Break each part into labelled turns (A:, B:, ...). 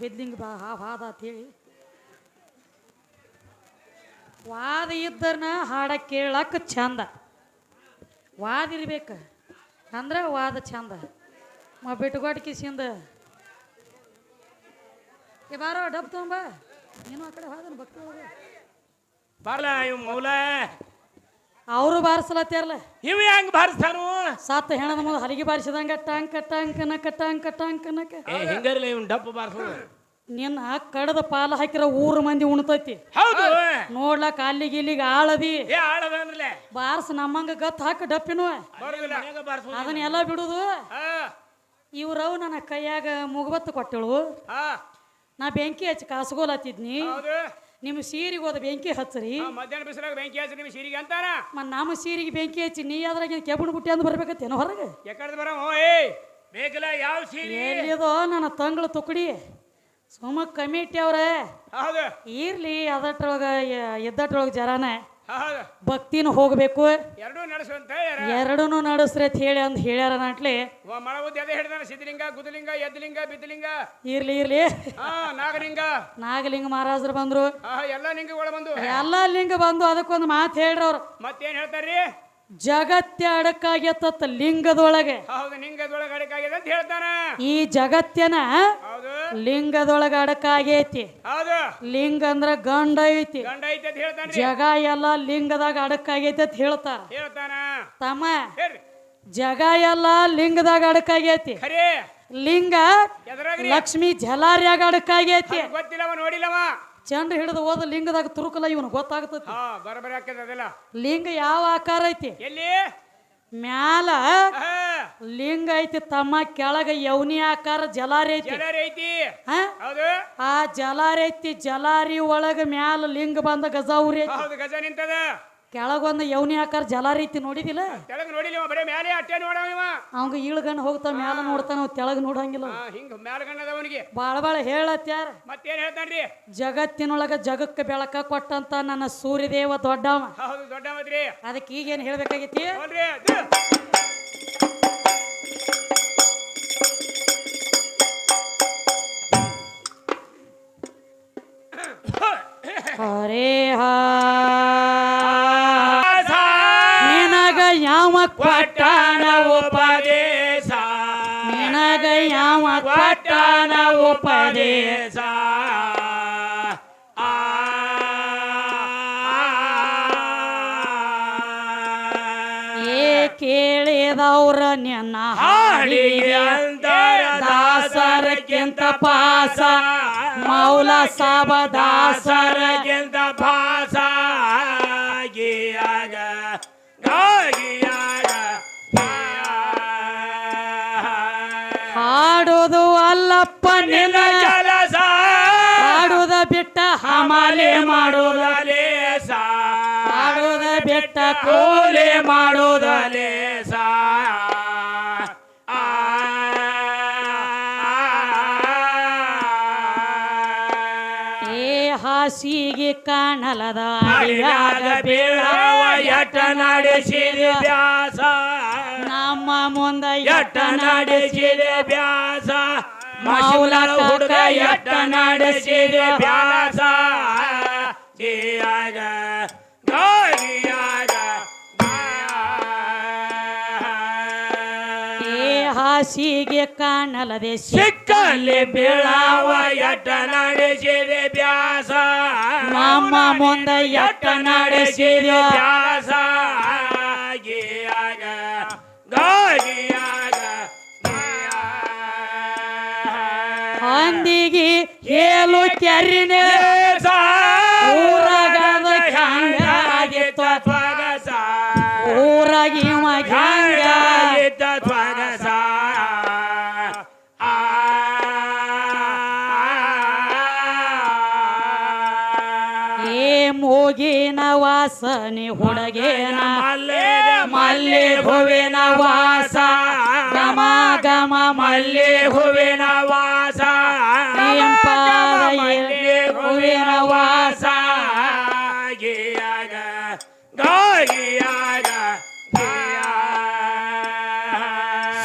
A: ಬಿದ್ಲಿಂಗ ಬಾ, ಹಾ ವಾದ ಅಂತೇಳಿ. ವಾದ ಇದ್ದರನ ಹಾಡ ಕೇಳಕ್ಕೆ ಚಂದ ವಾದ ಇರ್ಬೇಕು. ಅಂದ್ರೆ ವಾದ ಚಂದ ಮ ಬಿಟ್ಕೊಟ್ ಕಿಸಿಂದ ಏ ಬಾರೋ, ಡಬ್ ತೊಗೊಂಬ. ನೀನು ಆ ಕಡೆ ಹೋದನು ಭಕ್ತಿ ಒಳಗೆ
B: ಇವ್ ಮೌಲ.
A: ಅವರು ಬಾರಿಸ್ಲತ್ತಾರಲ್ಲ
B: ಇವ ಹೆಂಗ್ ಬಾರಿಸ್ತಾನು?
A: ಸಾತ ಹೆಣದ ಮೊದಲು ಹಲಿಗೆ ಬಾರಿಸಿದಂಗ ಟಂಕ ಟಂಕನಕ ಟಾಂಕ ಟಂಕನಕ
B: ಏ ಹಿಂಗಾರಿಲ್ಲ ಇವ್ನ ಡಪ್ಪ ಬಾರಿಸೋದು.
A: ನಿನ್ನ ಕಡದ ಪಾಲ ಹಾಕಿರ ಊರ ಮಂದಿ ಉಣ್ತೈತಿ.
B: ಹೌದು.
A: ನೋಡ್ಲಾಕ ಅಲ್ಲಿಗೆ ಇಲ್ಲಿಗೆ ಆಳದಿ.
B: ಏ ಆಳದನ್ರಲೆ
A: ಬಾರ್ಸ್ ನಮ್ಮಂಗ ಗತ್ ಹಾಕ ಡಪ್ಪಿನ.
B: ಅದನ್ನ ಎಲ್ಲ ಬಾರಿಸೋದು.
A: ಅದನ್ನೆಲ್ಲ ಬಿಡುದು.
B: ಹಾ.
A: ಇವ್ರವ್ ನನ್ನ ಕೈಯಾಗ ಮುಗಬತ್ತು ಕೊಟ್ಟಳು.
B: ಹಾ.
A: ನಾ ಬೆಂಕಿ ಹಚ್ಚಿ ಕಾಸ್ಗೋಲತ್ತಿದ್ನಿ
B: ಹೌದು.
A: ನಿಮ್ಮ ಸೀರಿಗೆ ಹೋದ ಬೆಂಕಿ ಹಚ್ಚರಿ.
B: ಮಧ್ಯಾಹ್ನ ಬಿಸಿಲಾಗ ಬೆಂಕಿ ಹಚ್ಚಿ ನಿಮ್ಮ ಸೀರಿಗೆ ಅಂತಾನ?
A: ಮತ್ ನಮ್ಮ ಸೀರಿಗೆ ಬೆಂಕಿ ಹಚ್ಚಿ ನೀ ಅದ್ರಾಗ ಕೆಬ್ಬಣ ಬುಟ್ಟಿ ಅಂದ್ ಬರ್ಬೇಕತ್ತೇನೋ ಹೊರಗೆ?
B: ಯಾಕಡೆ ಬರ ಏ ಬೇಕಲ್ಲ ಯಾವ ಸೀರೆ?
A: ಎಲ್ಲಿದೋ ನನ್ನ ತಂಗಳ ತುಕಡಿ. ಸುಮ್ಮ ಕಮಿಟಿ ಅವ್ರೆ.
B: ಹೌದು.
A: ಇರ್ಲಿ ಅದಟ್ರೊಳಗ ಎದ್ದಟ್ರೊಳಗ ಜರಾನ. ಭಕ್ತಿನ ಹೋಗ್ಬೇಕು.
B: ಎರಡೂ ನಡೆಸುವಂತ
A: ಎರಡೂ ನಡೆಸ್ರಿ ಅಂತ ಹೇಳಿ ಅಂತ ಹೇಳ್ಯಾರ ನಾಟ್ಲಿ.
B: ಅದೇ ಸಿದ್ಧಲಿಂಗ ಗುದಲಿಂಗ ಎದ್ಲಿಂಗ ಬಿದ್ದಲಿಂಗ
A: ಇರ್ಲಿ ಇರ್ಲಿ.
B: ನಾಗಲಿಂಗ.
A: ನಾಗಲಿಂಗ ಮಹಾರಾಜರು ಬಂದ್ರು.
B: ಎಲ್ಲಾ ಎಲ್ಲ ಲಿಂಗಗಳ ಬಂದು
A: ಎಲ್ಲ ಲಿಂಗ ಬಂದು ಅದಕ್ಕೊಂದು ಮಾತು ಹೇಳ್ರಿ ಅವ್ರು.
B: ಮತ್ತೇನ್ ಹೇಳ್ತಾರ್ರಿ?
A: ಜಗತ್ತೆ ಅಡಕಾಗ್ಯತ್ತ ಲಿಂಗದೊಳಗೆ.
B: ಹೌದು ಲಿಂಗದೊಳಗೆ ಅಡಕಾಗಿದೆ ಅಂತ ಹೇಳ್ತಾನ.
A: ಈ ಜಗತ್ತಿನ
B: ಹೌದು.
A: ಲಿಂಗದೊಳಗೆ ಅಡಕಾಗೈತಿ
B: ಹೌದು.
A: ಲಿಂಗ ಅಂದ್ರ ಗಂಡ ಐತಿ.
B: ಗಂಡ ಐತೆ ಅಂತ ಹೇಳ್ತಾನ್ರಿ.
A: ಜಗ ಎಲ್ಲ ಲಿಂಗದಾಗ ಅಡಕಾಗೈತಿ ಅಂತ ಹೇಳ್ತಾರ.
B: ಹೇಳ್ತಾನ.
A: ತಮ್ಮ ಜಗ ಎಲ್ಲ ಲಿಂಗದಾಗ ಅಡಕಾಗೈತಿ
B: ಖರೆ.
A: ಲಿಂಗ ಲಕ್ಷ್ಮಿ ಜಲಾರ್ಯಾಗ ಅಡಕಾಗೈತಿ
B: ಆಗೈತಿ ಗೊತ್ತಿಲ್ಲವ ನೋಡಿಲ್ಲವ.
A: ಚಂದ್ರ ಹಿಡಿದು ಹೋದ ಲಿಂಗದಾಗ ತುರುಕಲ ಇವನು ಗೊತ್ತಾಗ್ತತಿ.
B: ಹಾ ಬರಬರಿ ಆಕೈತೆ ಅದೆಲ್ಲ.
A: ಲಿಂಗ ಯಾವ ಆಕಾರ ಐತಿ?
B: ಎಲ್ಲಿ?
A: ಮ್ಯಾಲ ಲಿಂಗ ಐತಿ ತಮ್ಮ ಕೆಳಗ ಯವನಿ ಆಕಾರ ಜಲಾರಿ ಐತಿ.
B: ಜಲಾರಿ ಐತಿ.
A: ಹ?
B: ಹೌದು.
A: ಆ ಜಲಾರಿ ಐತಿ ಜಲಾರಿ ಒಳಗ ಮ್ಯಾಲ ಲಿಂಗ ಬಂದ ಗಜಾವುರಿ ಐತಿ.
B: ಹೌದು ಗಜ ನಿಂತದ.
A: ಕೆಳಗೊಂದು ಯವ್ನಿ ಆಕಾರ ಜಲ ರೀತಿ ನೋಡಿದಿಲ್ಲ?
B: ತೆಳಗ್ ನೋಡಿಲ್ಲವ ಬರೇ ಮ್ಯಾಲೆ ಅಟ್ಟೆ ನೋಡವ ಇವ.
A: ಅವಂಗ ಈಳ್ಗಣ್ಣ ಹೋಗ್ತಾವ ಮ್ಯಾಲ ನೋಡ್ತಾನ ತೆಳಗ್ ನೋಡಂಗಿಲ್ಲ.
B: ಹಾ ಹಿಂಗ ಮ್ಯಾಲ ಗಣ್ಣದ ಅವನಿಗೆ.
A: ಬಾಳ ಬಾಳ ಹೇಳತ್ಯಾರ
B: ಮತ್ತೇನ್ ಹೇಳ್ತಾನ್ರಿ?
A: ಜಗತ್ತಿನೊಳಗ ಜಗಕ್ಕೆ ಬೆಳಕ ಕೊಟ್ಟಂತ ನನ್ನ ಸೂರ್ಯದೇವ ದೊಡ್ಡವ.
B: ಹೌದು ದೊಡ್ಡ ಮದ್ರಿ
A: ಅದಕ್ಕೆ ಈಗೇನ್ ಹೇಳ್ಬೇಕಾಗೈತಿ?
B: ನೋಡ್ರಿ ಅದು.
A: ಹರೇ ಹಾ. ಕೊಟ್ಟಾನ
B: ಉಪದೇಶ
A: ನಿನಗ ಯಾವ ಕೊಟ್ಟಾನ ಉಪದೇಶ ಕೇಳಿದವ್ರ ನಿನ್ನ
B: ಹಾಡಿ
A: ದಾಸರಕ್ಕಿಂತ ಪಾಸ. ಮೌಲ ಸಾಬ ದಾಸರ
B: ದಾಸರಕ್ಕಿಂತ ಪಾಸ ಗಿಯಾಗ
A: ಅಲ್ಲಪ್ಪ ನೆಲ
B: ಕೆಲಸ.
A: ಹಾಡುದ ಬಿಟ್ಟ ಹಮಾಲೆ ಮಾಡೋದಲೆ
B: ಸಾಡೋದ
A: ಬೆಟ್ಟ ಬಿಟ್ಟ
B: ಕೋಲೆ ಮಾಡೋದಲೆ ಸಾ.
A: ಏ ಹಾಸಿಗೆ ಕಾಣಲದ
B: ಬೀಳವ ಎಟ್ಟ ನಡೆಸಿದ ವ್ಯಾಸ
A: ನಮ್ಮ ಮುಂದೆ
B: ಎಟ್ಟ ನಡೆಸಿದ ವ್ಯಾಸ ಮೌಲನ ಹುಡುಗ ಎಟ್ಟ ನಡೆಸಿದ ವ್ಯಾಸ
A: ಜಿಯಾಗ ಹಾಸಿಗೆ ಕಾಣಲದೆ
B: ಸಿಕ್ಕಲ್ಲಿ ಬೀಳವ ಎಟ್ಟ ನಡೆಸಿದ ಬ್ಯಾಸ.
A: ಮಾಮ ಮುಂದ ಎಟ್ಟ ನಡೆಸಿದ
B: ವ್ಯಾಸ
A: ಹಂದಿಗೆ ಹೇಳು ಕೆರಿನ ಊರಾಗದ ಹ್ಯಾಂಗಾಗಿತ್ತು ಊರಾಗ ಇವ ಹ್ಯಾಂಗ ಏ ಮೂಗಿನ ವಾಸನೆ ಹುಡುಗೇನ. ಮಲ್ಲಿ ಹೂವಿನ ವಾಸ. ಗಮ ಗಮ
B: ಮಲ್ಲಿ ಹೂವಿನ ವಾಸ.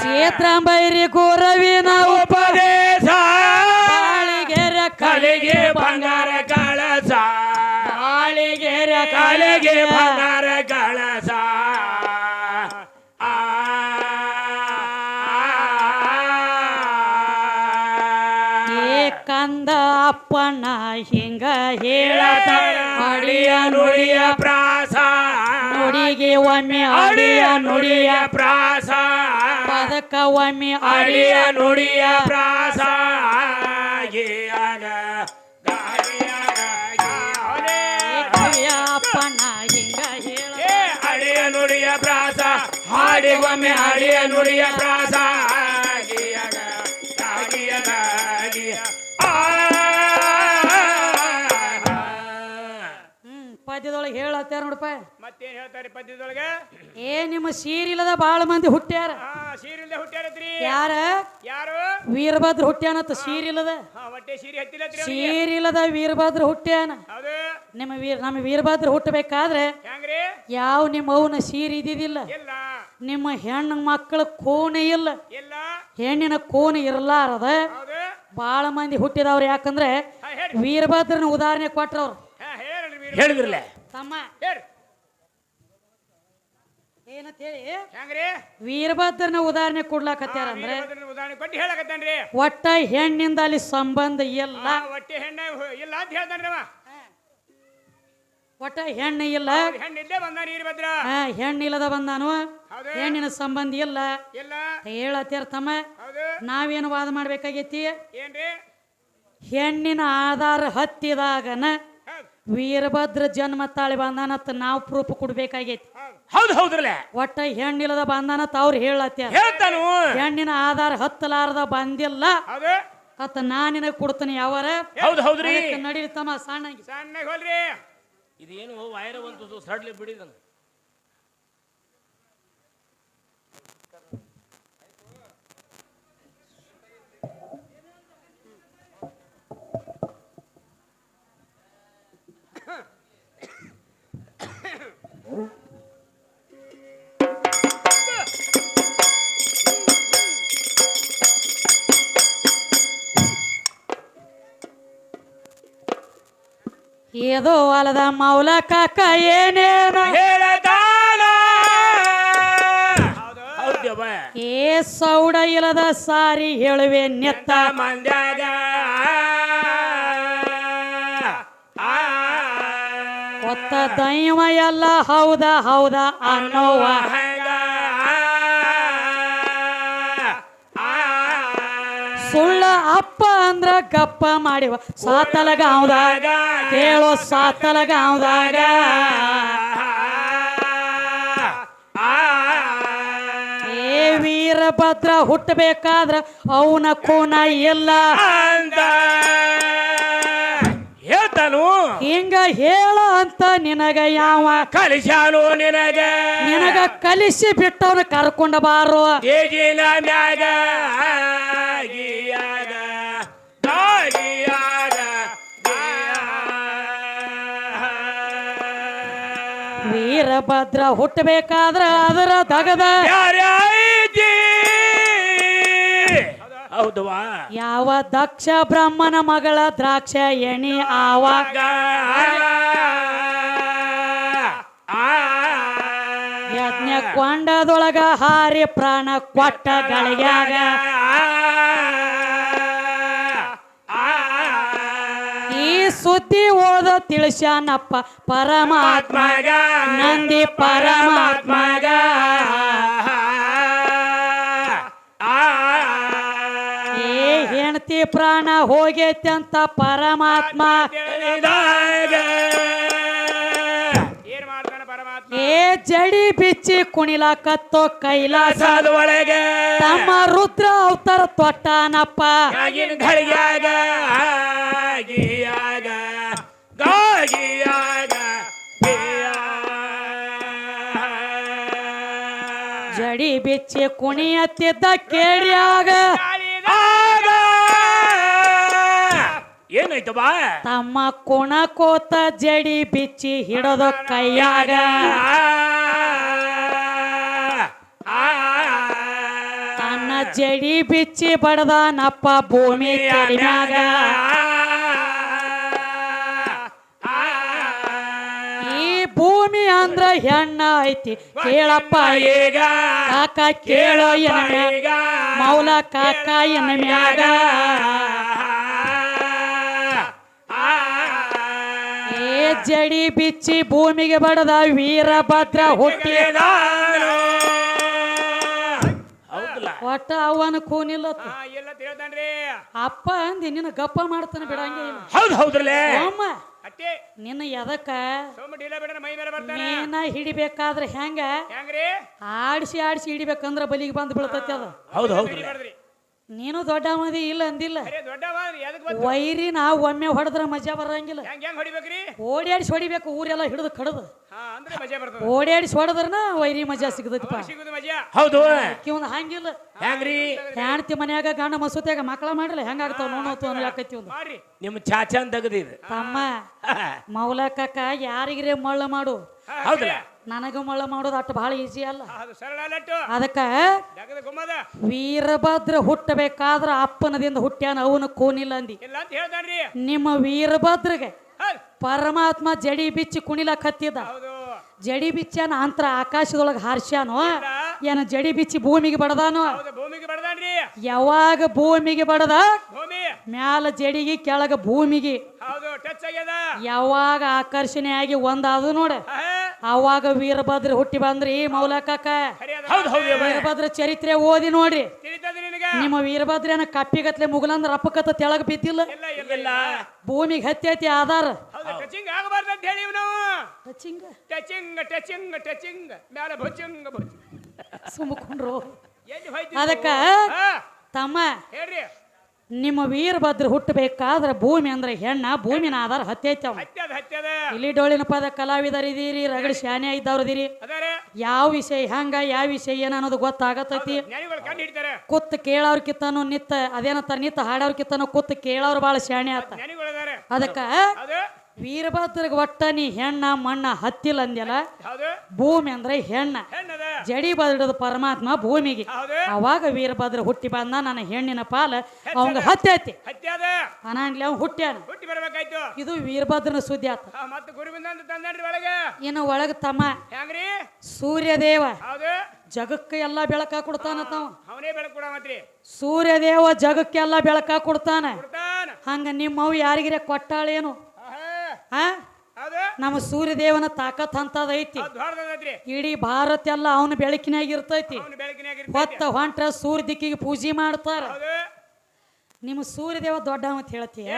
A: ಕ್ಷೇತ್ರ ಬೈರಿ ಗುರವಿನ
B: ಉಪದೇಶ.
A: ಬಾಳಿಗೆರೆ
C: ಕಲೆಗೆ ಬಂಗಾರ ಕಳಸ.
A: ಬಾಳಿಗೆರೆ
C: ಕಲೆಗೆ ಬಂಗಾರ ಕಳಸ.
A: ಕಂದ ಅಪ್ಪನ ಹಿಂಗ ಹೇಳದ
C: ಅಡಿಯ ನುಡಿಯ ಪ್ರಾಸ.
A: ನುಡಿಗೆ ಒಮ್ಮೆ
C: ಅಡಿಯ ನುಡಿಯ
A: ನುಡಿಯ
C: ಪ್ರಾಸ.
A: ಪದಕ ಒಮ್ಮೆ
C: ಅಡಿಯ ನುಡಿಯ ಪ್ರಾಸ ಅಡಿಯ ನುಡಿಯ ಪ್ರಾಸ ಹಾಡಿಗೊಮ್ಮೆ ಅಡಿಯ ನುಡಿಯ ಪ್ರಾಸ
A: ಹೇಳತ್ತಾರ ನೋಡಪ್ಪ.
C: ಮತ್ತೇನ್ ಹೇಳ್ತಾರೆ ಪದ್ಯದೊಳಗೆ?
A: ಏ ನಿಮ್ಮ ಸೀರಿಲ್ಲದ ಬಾಳ ಮಂದಿ ಹುಟ್ಟ್ಯಾರ.
C: ಹಾ ಸೀರಿಲ್ದೆ ಹುಟ್ಟ್ಯಾರತ್ರಿ.
A: ಯಾರ?
C: ಯಾರು?
A: ವೀರಭದ್ರ ಹುಟ್ಟ್ಯಾನತ್ತ ಸೀರಿಲ್ಲದ
C: ಹೊಟ್ಟೆ ಸೀರೆ ಅವ್ನಿಗೆ?
A: ಸೀರಿಲ್ಲದ ವೀರಭದ್ರ ಹುಟ್ಟ್ಯಾನ. ನಿಮ್ಮ ವೀರ ನಮ್ಮ ವೀರಭದ್ರ ಹುಟ್ಟಬೇಕಾದ್ರೆ
C: ಹೆಂಗ್ರಿ?
A: ಯಾವ ನಿಮ್ಮ ಅವನ ಸೀರಿ ಇದ್ದಿದ್ದಿಲ್ಲ.
C: ಇಲ್ಲ.
A: ನಿಮ್ಮ ಹೆಣ್ಣು ಮಕ್ಕಳ ಕೋಣೆ ಇಲ್ಲ.
C: ಇಲ್ಲ.
A: ಹೆಣ್ಣಿನ ಕೋಣೆ ಇರಲಾರದ ಬಾಳ ಮಂದಿ ಹುಟ್ಟಿದವ್ರು ಯಾಕಂದ್ರೆ ವೀರಭದ್ರನ ಉದಾಹರಣೆ ಕೊಟ್ರವ್ರು.
B: ಹೇಳಿದ್ರಲ್ಲ?
A: ತಮ್ಮ.
C: ಹೇಳ್ರಿ
A: ಏನಂತ ಹೇಳಿ
C: ಹೆಂಗ್ರಿ?
A: ವೀರಭದ್ರನ ಉದಾಹರಣೆ ಕೊಡ್ಲಾಕತ್ಯಾರ ಅಂದ್ರೆ
C: ವೀರಭದ್ರನ ಉದಾಹರಣೆ ಕೊಟ್ಟು ಹೇಳಕತ್ತಾನ್ರಿ?
A: ಒಟ್ಟ ಹೆಣ್ಣಿಂದ ಅಲ್ಲಿ ಸಂಬಂಧ ಇಲ್ಲ.
C: ಆ ಹೊಟ್ಟೆ ಹೆಣ್ಣ ಇಲ್ಲ ಅಂತ ಹೇಳ್ತಾನ್ರಿ ಅವ.
A: ಒಟ್ಟ ಹೆಣ್ಣು ಇಲ್ಲ.
C: ಅವ್ರ್ ಬಂದಾನ ಇಲ್ಲೇ ಬಂದಾನ ವೀರಭದ್ರ.
A: ಆ, ಹೆಣ್ಣಿಲ್ಲದ ಬಂದಾನು?
C: ಹೌದು.
A: ಹೆಣ್ಣಿನ ಸಂಬಂಧ ಇಲ್ಲ.
C: ಇಲ್ಲ.
A: ಹೇಳತ್ಯಾರ ತಮ್ಮ
C: ಹೌದು.
A: ನಾವೇನು ವಾದ ಮಾಡ್ಬೇಕಾಗೈತಿ?
C: ಏನ್ರಿ?
A: ಹೆಣ್ಣಿನ ಆಧಾರ ಹತ್ತಿದಾಗನ ವೀರಭದ್ರ ಜನ್ಮ ತಾಳಿ ಬಂದಾನತ್ ನಾವು ಪ್ರೂಫ್ ಕೊಡ್ಬೇಕಾಗೈತಿ.
C: ಹೌದು
B: ಹೌದು ಹೌದ್ರಲ್ಲ?
A: ಒಟ್ಟ ಹೆಣ್ಣಿಲ್ಲದ ಬಂದಾನತ್ ಅವ್ರು ಹೇಳತ್ಯ?
B: ಹೇಳ್ತಾನು?
A: ಹೆಣ್ಣಿನ ಆಧಾರ ಹತ್ತಲಾರದ ಬಂದಿಲ್ಲ. ಅತ್ತ ನಾನಿನ ಕೊಡ್ತೀನಿ ಯಾವಾರ?
B: ಹೌದು ಹೌದ್ರಿ.
A: ತಮ್ಮ ಸಣ್ಣ
C: ಸಣ್ಣಗೆ ಹೋಲ್ರಿ.
B: ಇದೇನು ವೈರ ಒಂದು ಸಡ್ಲಿ ಬಿಡಿದನು.
A: ಏದೋ ಅಲದ ಮೌಲ ಕಾಕ ಏನೇನು. ಏ ಸೌಡ ಇಲ್ಲದ ಸಾರಿ ಹೇಳುವೆ ನೆತ್ತ.
B: ಮಂದ್ಯಾಗ.
A: ಒತ್ತ ದೈವ ಎಲ್ಲ ಹೌದ ಹೌದ ಅನ್ನೋವ. ಸುಳ್ಳ ಅಪ್ಪ ಅಂದ್ರ ಗಪ್ಪ ಮಾಡಿವ. ಸಾತಲಗಾವ್ದಾಗ ಕೇಳೋ ಸಾತಲಗಾವ್ದಾಗ ಏ ವೀರಭದ್ರ ಹುಟ್ಟಬೇಕಾದ್ರ ಅವನ ಕೋನ ಎಲ್ಲ
B: ಅಂತ
A: ಹಿಂಗ ಹೇಳ ಅಂತ ನಿನಗ ಯಾವ?
B: ಕಲಿಸಾನು ನಿನಗ?
A: ನಿನಗ ಕಲಿಸಿ ಬಿಟ್ಟವನ ಕರ್ಕೊಂಡ ಬಾರೋ.
B: ತೇಜಿನ ಮ್ಯಾಗ ಗೀಯಾಗ ಗಾಗಿಯಾಗ
A: ವೀರಭದ್ರ ಹುಟ್ಟಬೇಕಾದ್ರ ಅದರ ತಗದ
B: ಯಾರೈತಿ ಹೌದವಾ
A: ಯಾವ ದಕ್ಷ ಬ್ರಹ್ಮನ ಮಗಳ ದ್ರಾಕ್ಷ ಎಣಿ ಆವಾಗ ಯಜ್ಞ ಕೊಂಡದೊಳಗ ಹಾರಿ ಪ್ರಾಣ ಕೊಟ್ಟ ಗಳಿಗ್ಯಾಗ ಈ ಸುದ್ದಿ ಓದ ತಿಳಿಸ್ಯಾನಪ್ಪ ಪರಮಾತ್ಮಗ ನಂದಿ ಪರಮಾತ್ಮಗ ಪ್ರಾಣ ಹೋಗೈತೆ ಅಂತ ಪರಮಾತ್ಮ
C: ಏನ್ ಮಾಡ್ತಾನ ಪರಮಾತ್ಮ?
A: ಏ ಜಡಿ ಬಿಚ್ಚಿ ಕುಣಿಲಾಕತ್ತೋ ಕೈಲಾಸ.
B: ಒಳಗೆ.
A: ತಮ್ಮ ರುದ್ರ ಅವತಾರ ತೊಟ್ಟಾನಪ್ಪ.
B: ಆಗಿನ ಘಳಿಗ್ಯಾಗ ಆಗಿಯಾಗ ಗಾಗಿಯಾಗ
A: ಜಡಿ ಬಿಚ್ಚಿ ಕುಣಿಯತ್ತಿದ್ದ ಕೇಳ್ಯಾಗ.
B: ಏನಾಯ್ತು ಬಾ
A: ತಮ್ಮ ಕುಣ ಕೋತ ಜಡಿ ಬಿಚ್ಚಿ ಹಿಡೋದು ಕೈಯಾಗ ತನ್ನ ಜಡಿ ಬಿಚ್ಚಿ ಬಡದನಪ್ಪ ಭೂಮಿ ಕಡಿಮ್ಯಾಗ ಈ ಭೂಮಿ ಅಂದ್ರ ಹೆಣ್ಣ ಐತಿ ಕೇಳಪ್ಪ
B: ಈಗ
A: ಕಾಕ ಕೇಳೋ ಎನ ಮೌಲ ಕಾಕ ಎನ ಮ್ಯಾಗ ಜಡಿ ಬಿಚ್ಚಿ ಭೂಮಿಗೆ ಬಡದ ವೀರಭದ್ರ ಹುಟ್ಟಿ.
B: ಹೌದಲ್ಲ?
A: ಒಟ್ಟ ಅವನ ಕೂನಿಲ್ಲ
C: ಎಲ್ಲ
A: ಅಪ್ಪ ಅಂದಿ ನಿನ್ನ ಗಪ್ಪ ಮಾಡ್ತಾನೆ ಬಿಡಂಗೆ ಇಲ್ಲ.
B: ಹೌದ್ ಹೌದ್ರಲ್ಲೇ?
A: ಅಮ್ಮ
C: ಅಟ್ಟೆ
A: ನಿನ್ನ ಎದಕ್ಕ
C: ಸೋಮ ಡೀಲ ಬಿಡನ ಮೈ ಮೇಲೆ ಬರ್ತಾನ.
A: ಮೇನ ಹಿಡಿಬೇಕಾದ್ರೆ ಹೆಂಗ?
C: ಹೆಂಗ್ರಿ?
A: ಆಡಿಸಿ ಆಡಿಸಿ ಹಿಡಿಬೇಕಂದ್ರ ಬಲಿಗೆ ಬಂದು ಬೀಳ್ತೈತಿ ಅದು.
B: ಹೌದು ಹೌದ್ರಲ್ಲ.
C: ಹಿಡಿಬಾರ್ದ್ರಿ
A: ನೀನು ದೊಡ್ಡ ಮದಿ ಇಲ್ಲ ಅಂದಿಲ್ಲ.
C: ಅರೆ ದೊಡ್ಡವ ಎದಕ್ ಬಂತು?
A: ವೈರಿ ನಾವು ಒಮ್ಮೆ ಹೊಡೆದ್ರ ಮಜಾ ಬರಂಗಿಲ್ಲ.
C: ಹೆಂಗ್ ಹೆಂಗ್ ಹೊಡಿಬೇಕ್ರಿ?
A: ಓಡಾಡಿಸಿ ಹೊಡಿಬೇಕು ಊರೆಲ್ಲ ಹಿಡಿದು ಕಡದು.
C: ಹಾ ಅಂದ್ರೆ ಮಜಾ ಬರ್ತದ.
A: ಓಡಾಡಿಸಿ ಹೊಡೆದ್ರನ ವೈರಿ ಮಜಾ
C: ಸಿಗದಪ್ಪ
B: ಹೌದು.
A: ಕಿವನ್ ಹಂಗಿಲ್ಲ.
B: ಹೆಂಗ್ರಿ?
A: ಹೆಣ್ತಿ ಮನ್ಯಾಗ ಗಂಡ ಮಸೂತ್ಯಾಗ ಮಕ್ಕಳ ಮಾಡಿಲ್ಲ ಹೆಂಗಾಗ್ತಾವ ನೋಡೋತು ಅನ್ನೋ ಯಾಕೈತಿ ಒಂದು.
B: ನಿಮ್ಮ ಚಾಚಾನ್ ತಗದಿದ್
A: ತಮ್ಮ ಮೌಲಕ್ಕ ಯಾರಿಗ್ರೆ ಮಳ್ಳ ಮಾಡು.
B: ಹೌದಲ್ಲ
A: ನನಗ ಮಳ ಮಾಡೋದು ಅಟ್ ಬಹಳ ಈಸಿ ಅಲ್ಲ. ಅದಕ್ಕ ವೀರಭದ್ರ ಹುಟ್ಟಬೇಕಾದ್ರ ಅಪ್ಪನದಿಂದ ಹುಟ್ಟ್ಯಾನ ಅವನ ಕೋನಿಲ್ಲ ಅಂದಿ. ನಿಮ್ಮ ವೀರಭದ್ರಗೆ ಪರಮಾತ್ಮ ಜಡಿ ಬಿಚ್ಚಿ ಕುಣಿಲಕ್ ಹತ್ತಿದ
C: ಹೌದು.
A: ಜಡಿ ಬಿಚ್ಚಾನ ಅಂತರ ಆಕಾಶದೊಳಗೆ ಹಾರ್ಸ್ಯಾನೋ ಏನ ಜಡಿ ಬಿಚ್ಚಿ ಭೂಮಿಗೆ ಬಡದಾನೋ? ಯಾವಾಗ ಭೂಮಿಗೆ ಬಡದ?
C: ಭೂಮಿ.
A: ಮ್ಯಾಲ ಜಡಿಗೆ ಕೆಳಗ ಭೂಮಿಗೆ. ಯಾವಾಗ ಆಕರ್ಷಣೆ ಆಗಿ ಒಂದಾದ ನೋಡ.
C: ಹಾ,
A: ಅವಾಗ ವೀರಭದ್ರ ಹುಟ್ಟಿ ಬಂದ್ರಿ ಮೌಲಕಾಕ
C: ಖರೆ
B: ಹೌದು ಯವ್ವ.
A: ವೀರಭದ್ರ ಚರಿತ್ರೆ ಓದಿ ನೋಡ್ರಿ.
C: ನಿಮ್ಮ ವೀರಭದ್ರ
A: ನಿಮ್ಮ ವೀರಭದ್ರನ ಕಪ್ಪಿಗತ್ಲೆ ಮುಗಲಂದ್ರ ಅಪ್ಪಕತ್ತ ತೆಳಗ ಬಿದ್ದಿಲ್ಲ?
C: ಇಲ್ಲ ಇಲ್ಲ
B: ಇಲ್ಲ.
A: ಭೂಮಿಗೆ ಹತ್ತೈತಿ ಆಧಾರ. ಸುಮ್ಕೊಂಡ್ರು. ಅದಕ್ಕ ತಮ್ಮ
C: ಹೇಳ್ರಿ.
A: ನಿಮ್ಮ ವೀರಭದ್ರ ಹುಟ್ಟಬೇಕಾದ್ರ ಭೂಮಿ ಅಂದ್ರೆ ಹೆಣ್ಣ ಭೂಮಿನ ಆಧಾರ ಹತ್ತೈತಿ ಇಲ್ಲಿ ಡೋಳಿನ ಪದ ಕಲಾವಿದರಿದ್ದೀರಿ ರಗಡ ರಗಡಿ ಶಾನೆ ಇದ್ದವ್ರು ಇದೀರಿ.
C: ಅದಾರೆ
A: ಯಾವ ವಿಷಯ ಹೆಂಗ ಯಾವ ವಿಷಯ ಏನ ಅನ್ನೋದು ಗೊತ್ತಾಗತೈತಿ. ಕುತ್ ಕೇಳೋರ್ ಕಿತ್ತನು ನಿತ್ತ ಅದೇನತ್ತ ನಿತ್ತ ಹಾಡೋರ್ ಕಿತ್ತನು ಕುತ್ ಕೇಳೋರ್ ಬಾಳ ಶಾಣೆ ಆತ. ಅದಕ್ಕ ವೀರಭದ್ರಗ ಒಟ್ಟ ನೀ ಹೆಣ್ಣ ಮಣ್ಣ ಹತ್ತಿಲ್ಲ ಅಂದ್ಯಲ್ಲ? ಭೂಮಿ ಅಂದ್ರೆ ಹೆಣ್ಣ. ಜಡಿ ಬದಡದ ಪರಮಾತ್ಮ ಭೂಮಿಗೆ. ಅವಾಗ ವೀರಭದ್ರ ಹುಟ್ಟಿ ಬಂದ ನನ್ನ ಹೆಣ್ಣಿನ ಪಾಲ. ಅವಂಗ ಹತ್ತೈತಿ ಹುಟ್ಟ್ಯಾನ.
C: ಹುಟ್ಟಿ ಬರ್ಬೇಕಾಯ್ತು.
A: ಇದು ವೀರಭದ್ರನ ಸುದ್ದಿ ಆತ. ಇನ್ನು ಒಳಗ ತಮ್ಮ. ಸೂರ್ಯದೇವ. ಜಗಕ್ಕೆ ಎಲ್ಲ ಬೆಳಕ ಕೊಡ್ತಾನ ಸೂರ್ಯದೇವ ಜಗಕ್ಕೆಲ್ಲ ಬೆಳಕ ಕೊಡ್ತಾನ. ಹಂಗ ನಿಮ್ಮವ್ ಯಾರಿಗಿರ ಕೊಟ್ಟಾಳೇನು. ಆ? ನಮ್ಮ ಸೂರ್ಯದೇವನ ತಾಕತ್ ಅಂತದ ಐತಿ. ಇಡೀ ಭಾರತ ಎಲ್ಲ ಅವನ ಬೆಳಕಿನಾಗ ಇರ್ತೈತಿ. ಹೊತ್ತ ಹೊಂಟ್ರ ಸೂರ್ಯ ದಿಕ್ಕಿಗೆ ಪೂಜೆ ಮಾಡ್ತಾರ. ನಿಮ್ಮ ಸೂರ್ಯದೇವ ದೊಡ್ಡ ಅಂತ ಹೇಳ್ತೀಯ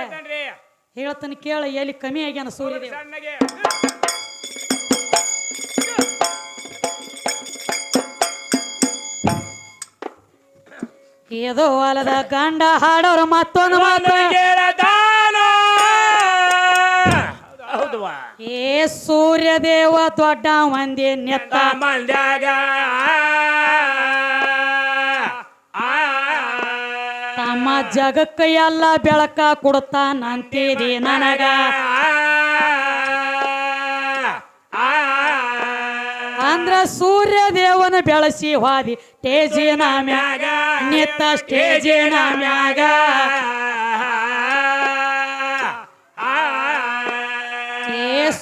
A: ಹೇಳ್ತಾನೆ ಕೇಳ ಎಲ್ಲಿ ಕಮ್ಮಿ ಆಗ್ಯಾನ ಸೂರ್ಯದೇವ? ಏದೋ ಹೊಲದ ಗಂಡ ಹಾಡೋರು ಮತ್ತೊಂದು ಮಾತು. ಏ ಸೂರ್ಯದೇವ ದೊಡ್ಡ ಮಂದಿ ನೆತ್ತ
B: ಮಂದ್ಯಾಗ
A: ತಮ್ಮ ಜಗಕ್ಕ ಎಲ್ಲ ಬೆಳಕ ಕೊಡ್ತಾನಂತಿದಿ ನನಗ ಅಂದ್ರ ಸೂರ್ಯದೇವನ ಬೆಳಸಿ ಹಾದಿ ಸ್ಟೇಜಿನ ಮ್ಯಾಗ ನಿತ್ತ ಸ್ಟೇಜಿನ ಮ್ಯಾಗ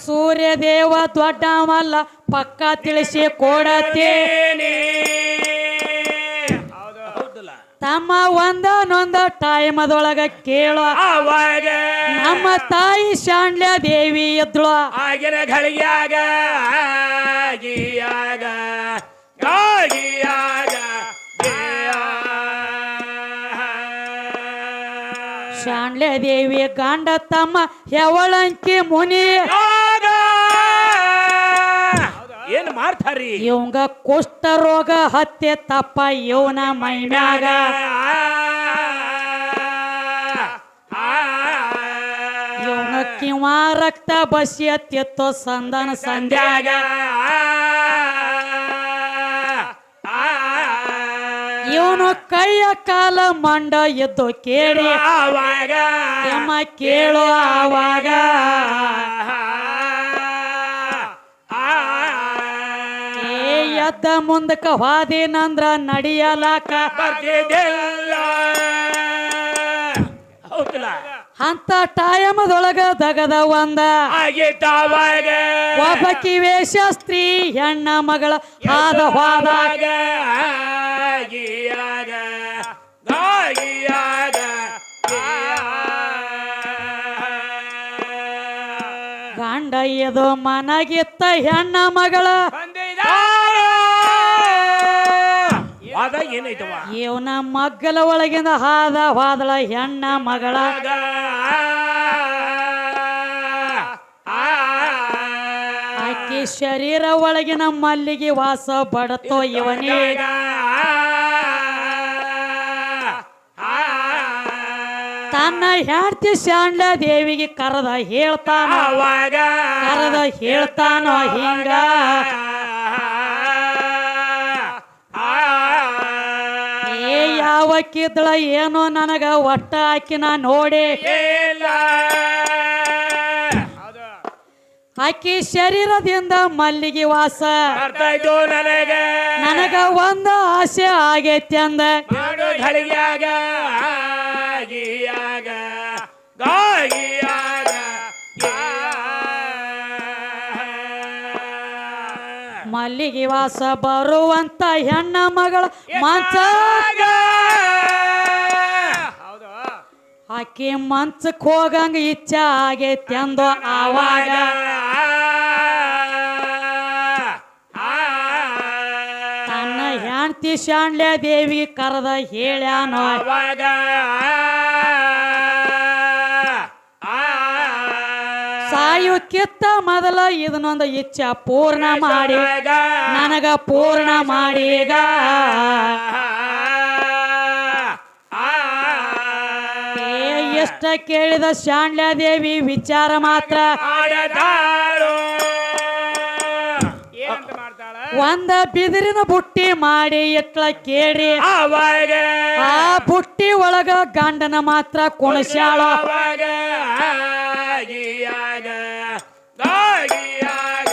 A: ಸೂರ್ಯದೇವ ದೊಡ್ಡವಲ್ಲ ಪಕ್ಕ ತಿಳಿಸಿ
B: ಕೊಡತೇನೆ
A: ತಮ್ಮ ಒಂದನೊಂದ ಟೈಮದೊಳಗ ಕೇಳೋ.
B: ಅವಾಗ
A: ನಮ್ಮ ತಾಯಿ ಶಾಂಡ್ಯ ದೇವಿ ಎದ್ಳು
B: ಆಗಿನ ಆಗಿಯಾಗ ಆಗಿಯಾಗ
A: ಶಾಂಡ್ಯ ದೇವಿ ಗಂಡ ತಮ್ಮ ಹೆವಳಂಕಿ ಮುನಿ.
B: ಮಾಡ್ತಾರಿ
A: ಇವಂಗ ಕುಷ್ಠ ರೋಗ ಹತ್ತೆ ತಪ್ಪ ಇವನ ಮೈ ಮ್ಯಾಗ ಇವನ ಕಿವ ರಕ್ತ ಬಸಿ ಹತ್ತಿತ್ತು ಸಂದನ ಸಂಧ್ಯಾಗ ಇವನು ಕೈಯ ಕಾಲ ಮಂಡ ಎದ್ದು ಕೇಳಿ
B: ಆವಾಗ
A: ಕೇಳೋ ಕೇಳು ಆವಾಗ ಎದ್ದ ಮುಂದಕ್ಕ ಹಾದಿನಂದ್ರ ನಡಿಯಲಾಕ?
B: ಹೌದಲ್ಲ?
A: ಅಂತ ಟೈಮದೊಳಗ ದಗದ ಒಂದ. ಒಬ್ಬಕಿ ವೇಷ ಸ್ತ್ರೀ ಹೆಣ್ಣ ಮಗಳ ಹಾದ ಹೋದಾಗ ಗಂಡ ಮನಗಿತ್ತ ಹೆಣ್ಣ ಮಗಳ.
B: ವಾದ ಏನೈತವ
A: ಇವನ ಮಗ್ಗಲ ಒಳಗಿಂದ ಹಾದ ಹಾದಳ ಹೆಣ್ಣ ಮಗಳ. ಆಕಿ ಶರೀರ ಒಳಗಿನ ಮಲ್ಲಿಗೆ ವಾಸ ಬಡತೋ ಇವನೇ ತನ್ನ ಹೆಂಡತಿ ಶಾಂಡ ದೇವಿಗೆ ಕರೆದ ಹೇಳ್ತಾನ. ಕರೆದ ಹೇಳ್ತಾನೋ ಹಿಂಗ. ಯಾವಕ್ಕಿದ್ದಳ ಏನೋ ನನಗ ಒಟ್ಟ ಆಕಿನ ನೋಡಿ. ಆಕಿ ಶರೀರದಿಂದ ಮಲ್ಲಿಗೆ ವಾಸ.
B: ನನಗೆ.
A: ನನಗ ಒಂದು ಆಸೆ ಆಗೈತಿ ಅಂದ.
B: ಮಾಡು
A: ಮಲ್ಲಿಗೆ ವಾಸ ಬರುವಂತ ಹೆಣ್ಣ ಮಗಳ ಮಂಚ
C: ಹೌದು.
A: ಆಕಿ ಮಂಚಕ್ ಹೋಗಂಗ ಇಚ್ಛೆ ಆಗೈತಿ ಅಂದು ಆವಾಗ. ತನ್ನ ಹೆಂಡತಿ ಶಾಣ್ಯ ದೇವಿ ಕರೆದ ಹೇಳ್ಯಾನೋ.
B: ಅವಾಗ
A: ಕೆತ್ತ ಮೊದಲ ಇದನ್ನೊಂದು ಇಚ್ಛೆ ಪೂರ್ಣ ಮಾಡಿ. ನನಗ ಪೂರ್ಣ ಮಾಡೀಗ ಎಷ್ಟ ಕೇಳಿದ ಶಾಣ್ಯ ದೇವಿ ವಿಚಾರ ಮಾತ್ರ. ಒಂದ ಬಿದಿರಿನ ಬುಟ್ಟಿ ಮಾಡಿ ಎಟ್ಲ ಕೇಳಿ
B: ಅವಾಗ
A: ಆ ಬುಟ್ಟಿ ಒಳಗ ಗಂಡನ ಮಾತ್ರ ಕುಣಸ್ಯಾಳ.
B: ಅವಾಗ ಆಗಿಯಾಗ. ನಡಿಯತ್ತಾಳ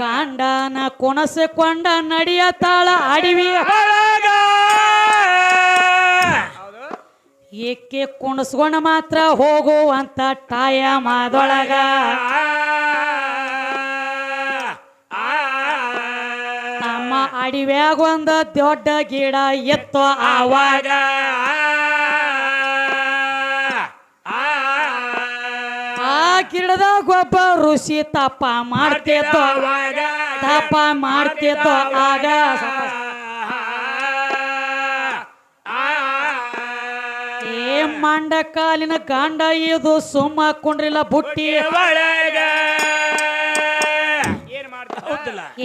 A: ಗಂಡನ ಕುಣಸಿಕೊಂಡ ನಡೆಯತಾಳ ಅಡವಿ
B: ಒಳಗ
C: ಹೌದು
A: ಏಕೆ ಕುಣಸ್ಕೊಂಡ ಮಾತ್ರ ಹೋಗುವಂತ ಟಾಯ ಮಾದೊಳಗ? ನಮ್ಮ ಅಡಿವ್ಯಾಗ ಒಂದ ದೊಡ್ಡ ಗಿಡ ಎತ್ತು ಆವಾಗ. ಆ ಗಿಡದಾಗ ಒಬ್ಬ ಋಷಿ ತಪ್ಪ ಮಾಡ್ತಿತ್ತು. ತಪ್ಪ ಮಾಡ್ತಿತ್ತು ಆಗ. ಏ ಮಂಡ ಕಾಲಿನ ಗಂಡ ಇದು ಸುಮ್ಮ ಕುಂಡ್ರಿಲ್ಲ ಬುಟ್ಟಿ
B: ಒಳಗ.
C: ಏನ್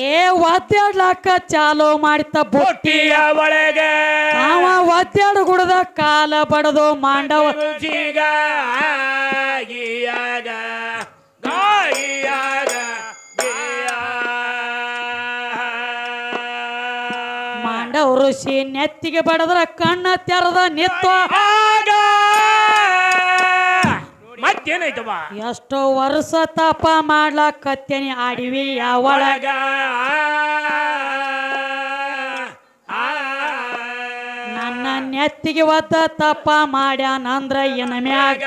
A: ಏ ಒದ್ದಾಡ್ಲಾಕ ಚಾಲು ಮಾಡಿತ ಬುಟ್ಟಿ.
B: ಒಳಗೆ.
A: ಅವ ಒದ್ದಾಡ ಗುಡದ ಕಾಲ ಬಡದು ಮಾಂಡವ.
B: ರುಚಿಗ ಆಗಿಯಾಗ ಗಾಯಿಯಾಗ
A: ಮಾಂಡವ ಋಷಿ ನೆತ್ತಿಗೆ ಬಡದ್ರ ಕಣ್ಣ ತೆರದ ನಿತ್ತ ಎಷ್ಟೋ ವರ್ಷ ತಪ ಮಾಡ್ಲಕತ್ತೇನಿ ಅಡಿವಿ ಒಳಗ
B: ಒಳಗ
A: ನನ್ನ ನೆತ್ತಿಗೆ ಒತ್ತ ತಪ ಮಾಡ್ಯಾನಂದ್ರ ಏನ ಮ್ಯಾಗ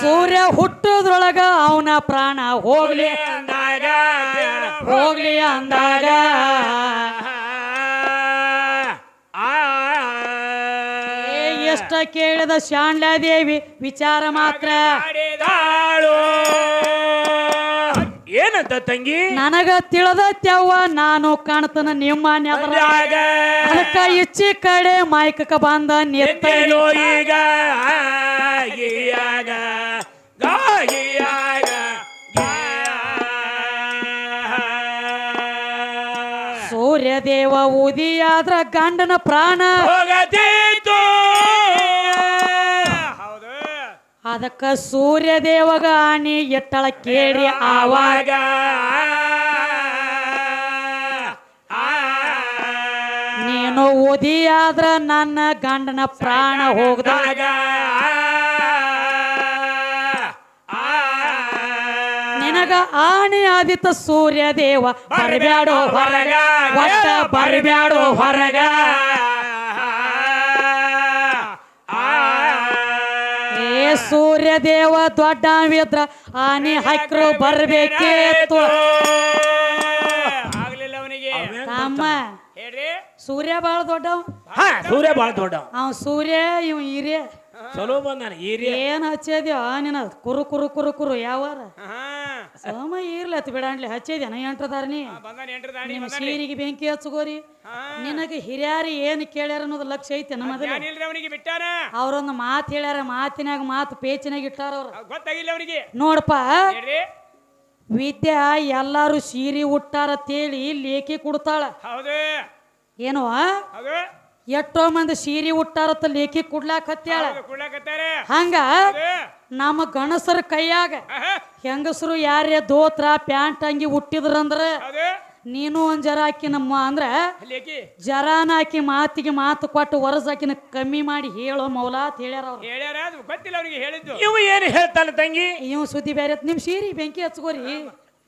A: ಸೂರ್ಯ ಹುಟ್ಟೋದ್ರೊಳಗ ಅವನ ಪ್ರಾಣ ಹೋಗ್ಲಿ ಹೋಗ್ಲಿ ಅಂದಾಗ ಏ ಎಷ್ಟ ಕೇಳಿದ ಶಾಂಡಾದೇವಿ ವಿಚಾರ ಮಾತ್ರ.
B: ಮಾಡಿದಾಳು ಏನಂತ ತಂಗಿ?
A: ನನಗ ತಿಳಿದತ್ಯವ್ವ ನಾನು ಕಾಣ್ತನ ನಿಮ್ಮ
B: ಜಾಗ
A: ಅದಕ್ಕ ಇಚ್ಚಿ ಕಡೆ ಮೈಕಕ್ಕ ಬಂದ ನಿತ್ತ
B: ಸೂರ್ಯದೇವ ಈಗ. ಆಗಿಯಾಗ ಗಾಗಿಯಾಗ.
A: ಸೂರ್ಯ ದೇವ ಉದಿಯಾದ್ರ ಗಂಡನ ಪ್ರಾಣ.
B: ಹೋಗತೀತು.
A: ಅದಕ್ಕ ಸೂರ್ಯ ದೇವಗ ಎತ್ತಳ ಕೇಳಿ ಆವಾಗ. ನೀನು ಓದಿಯಾದ್ರ ನನ್ನ ಗಂಡನ ಪ್ರಾಣ ಹೋಗದಾಗ ನಿನಗ ಆಣಿ ಆದಿತ ಸೂರ್ಯ ದೇವ ಬರಬ್ಯಾಡೋ ಹೊರಗ ಒಟ್ಟ ಬರಬ್ಯಾಡೋ ಹೊರಗ. ಏ ಸೂರ್ಯ ದೇವ ದೊಡ್ಡವಿದ್ರ ಆನಿ ಹಾಕ್ರು ಬರ್ಬೇಕೇತು
C: ಆಗ್ಲಿಲ್ಲ ಅವನಿಗೆ.
A: ತಮ್ಮ
C: ಹೇಳ್ರಿ.
A: ಸೂರ್ಯ ಬಾಳ ದೊಡ್ಡವ.
B: ಹಾ ಸೂರ್ಯ ಬಾಳ ದೊಡ್ಡ
A: ಅವ್ ಸೂರ್ಯ ಇವ್ ಹಿರಿಯ.
B: ಚಲೋ ಬಂದಾನ ಹಿರಿಯ.
A: ಏನ್ ಹಚ್ಚಿದ್ಯೋ ನಿನ್ನ ಕುರು ಕುರು ಕುರು ಕುರು ಯಾವಾರ.
C: ಹಾ
A: ಸೋಮ ಇರ್ಲತ್ ಬಿಡಾಣ್ಲಿ ಹಚ್ಚಿದ್ಯಾನ ಎಂಟ್ರದಾರ ನೀ
C: ಬಂದಾನ ಎಂಟ್ರ
A: ನಿಮ್ಮ ಸೀರಿಗೆ ಬೆಂಕಿ ಹಚ್ಚಗೋರಿ ನಿನಗೆ ಹಿರಿಯಾರಿ ಏನ್ ಕೇಳ್ಯಾರ ಅನ್ನೋದು ಲಕ್ಷ ಐತೆ
C: ಬಿಟ್ಟಾನ?
A: ಅವ್ರೊಂದು ಮಾತು ಹೇಳ್ಯಾರ ಮಾತಿನಾಗ ಮಾತು ಪೇಚಿನಾಗ ಇಟ್ಟಾರ ಅವ್ರ.
C: ಗೊತ್ತಾಗಿಲ್ಲ ಅವರಿಗೆ
A: ನೋಡಪ್ಪ ವಿದ್ಯಾ ಎಲ್ಲಾರು ಸೀರಿ ಉಟ್ಟಾರ ತೇಳಿ ಲೇಖಿ ಕೊಡ್ತಾಳ. ಏನೋ? ಎಷ್ಟೋ ಮಂದಿ ಸೀರೆ ಉಟ್ಟಾರತ್ತ ಲೇಖಿ ಕುಡ್ಲಾಕ್ ಹತ್ಯಾಳ
C: ಕುಡ್ಲಾಕತ್ತಾರೆ.
A: ಹಂಗ ನಮ್ಮ ಗಣಸರ ಕೈಯಾಗ ಹೆಂಗಸರು ಯಾರೇ ದೋತ್ರ ಪ್ಯಾಂಟ್ ಅಂಗಿ ಹುಟ್ಟಿದ್ರಂದ್ರ ನೀನು ಒಂದ್ ಜರ ಆಕಿ ನಮ್ಮ ಅಂದ್ರ ಜರಾನ ಹಾಕಿ ಮಾತಿಗೆ ಮಾತು ಕೊಟ್ಟು ವರಸ ಆಕಿನ ಕಮ್ಮಿ ಮಾಡಿ ಹೇಳೋ ಮೌಲ ಅಂತ ಹೇಳ್ಯಾರ ಅವ್ರು.
C: ಹೇಳ್ಯಾರ ಅದು ಗೊತ್ತಿಲ್ಲ ಅವನಿಗೆ ಹೇಳಿದ್ದು.
B: ಇವ ಏನ್ ಹೇಳ್ತಾನ ತಂಗಿ?
A: ಇವ್ ಸುದ್ದಿ ಬೇರೆ ನಿಮ್ ಸೀರಿ ಬೆಂಕಿ ಹಚ್ಕೋರಿ.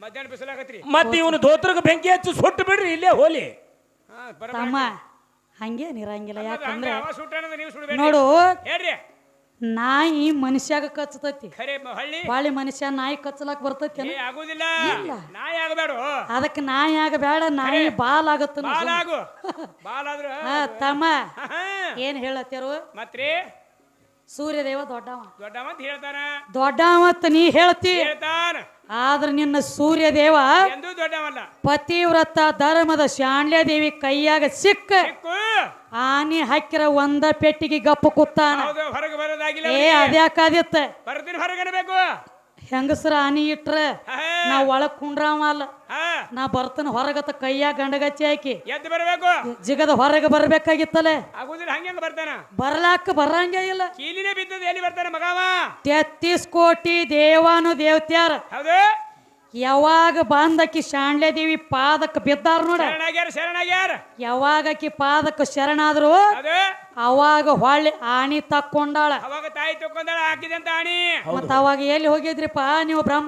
C: ಮತ್ತೆ ಬಿಸಿಲಾಗತ್ರಿ.
B: ಇವನು ದೋತ್ರಕ್ಕೆ ಬೆಂಕಿ ಹಚ್ಚಿ ಸುಟ್ಟು ಬಿಡ್ರಿ ಇಲ್ಲೇ ಹೋಲಿ.
A: ತಮ್ಮ ಹಂಗೇನ್ ಇರಂಗಿಲ್ಲ ಯಾಕಂದ್ರೆ
C: ನೀವು ಸುಡಬೇಡಿ.
A: ನೋಡು
C: ಹೇಳ್ರಿ.
A: ನಾಯಿ ಮನುಷ್ಯಾಗ ಕಚ್ಚತೈತಿ.
C: ಖರೆ ಹಳ್ಳಿ.
A: ಬಾಳಿ ಮನುಷ್ಯ ನಾಯಿ ಕಚ್ಚಲಾಕ್ ಬರ್ತೈತಿ
C: ಏ ಆಗುದಿಲ್ಲ. ನಾಯಿ ಆಗಬೇಡ.
A: ಅದಕ್ಕೆ ನಾಯಿ ಆಗ ಬೇಡ ನಾಯಿ ಬಾಲ್ ಆಗತ್ತ
C: ಬಾಲಾಗು. ಬಾಲಾದ್ರ
A: ತಮ್ಮ.
C: ಆಹಾ.
A: ಏನ್ ಹೇಳತ್ತೇರು?
C: ಮತ್ರಿ?
A: ಸೂರ್ಯದೇವ ದೊಡ್ಡವ.
C: ದೊಡ್ಡ ಮತ್ ಹೇಳ್ತಾನ
A: ದೊಡ್ಡವಂತ ನೀ ಹೇಳ್ತಿ?
C: ಹೇಳ್ತಾನ.
A: ಆದ್ರ ನಿನ್ನ ಸೂರ್ಯದೇವ
C: ಎಂದೂ ದೊಡ್ಡವಲ್ಲ.
A: ಪತಿವ್ರತ ಧರ್ಮದ ಶಾಂಡ್ಯ ದೇವಿ ಕೈಯಾಗ ಸಿಕ್ಕ. ಆನಿ ಹಾಕಿರ ಒಂದ ಪೆಟ್ಟಿಗೆ ಗಪ್ಪು ಕೂತಾನ.
C: ಹೊರಗೆ ಬರೋದಾಗಿಲ್ಲ
A: ಏ ಅದ್ಯಾಕಾದಿತ್ತ
C: ಬರ್ತೀನಿ ಹೊರಗೆ ಅನ್ಬೇಕು
A: ಹೆಂಗಸರ ಆನಿ ಇಟ್ರ ನಾ ಒಳಗ್ ಕುಂಡ್ರಾವ ಅಲ್ಲ.
C: ಹಾ.
A: ನಾ ಬರ್ತನ ಹೊರಗತ್ತ ಕೈಯಾಗ ಗಂಡಗಚ್ಚಿ ಹಾಕಿ.
C: ಎದ್ದು ಬರಬೇಕು.
A: ಜಿಗದ ಹೊರಗೆ ಬರ್ಬೇಕಾಗಿತ್ತಲೆ.
C: ಆಗುದಿಲ್ಲ ಹಂಗೆ ಬರ್ತಾನ.
A: ಬರ್ಲಾಕ ಬರಂಗೇ ಇಲ್ಲ.
C: ಕೀಲಿನೇ ಬಿದ್ದದ ಎಲ್ಲಿ ಬರ್ತಾನ ಮಗಾವ?
A: ತೆತ್ತೀಸ್ ಕೋಟಿ ದೇವಾನು ದೇವತ್ಯಾರ.
C: ಹೌದು.
A: ಯಾವಾಗ ಬಂದಕಿ ಶಾಣ್ಯ ದೇವಿ ಪಾದಕ್ಕೆ ಬಿದ್ದಾರ ನೋಡ.
C: ಶರಣಾಗ್ಯಾರ ಶರಣಾಗ್ಯಾರ.
A: ಯಾವಾಗ ಆಕಿ ಪಾದಕ್ಕೆ ಶರಣಾದ್ರು ಅವಾಗ ಹೊಳ್ಳಿ ಆಣಿ ತಕ್ಕೊಂಡಾಳ.
C: ಅವಾಗ ತಾಯಿ ತಕ್ಕೊಂಡಾಳ ಹಾಕಿದಂತ ಆಣಿ.
A: ಮತ್ತ ಅವಾಗ ಎಲ್ಲಿ ಹೋಗಿದ್ರಿಪ್ಪ ನೀವು ಬ್ರಹ್ಮ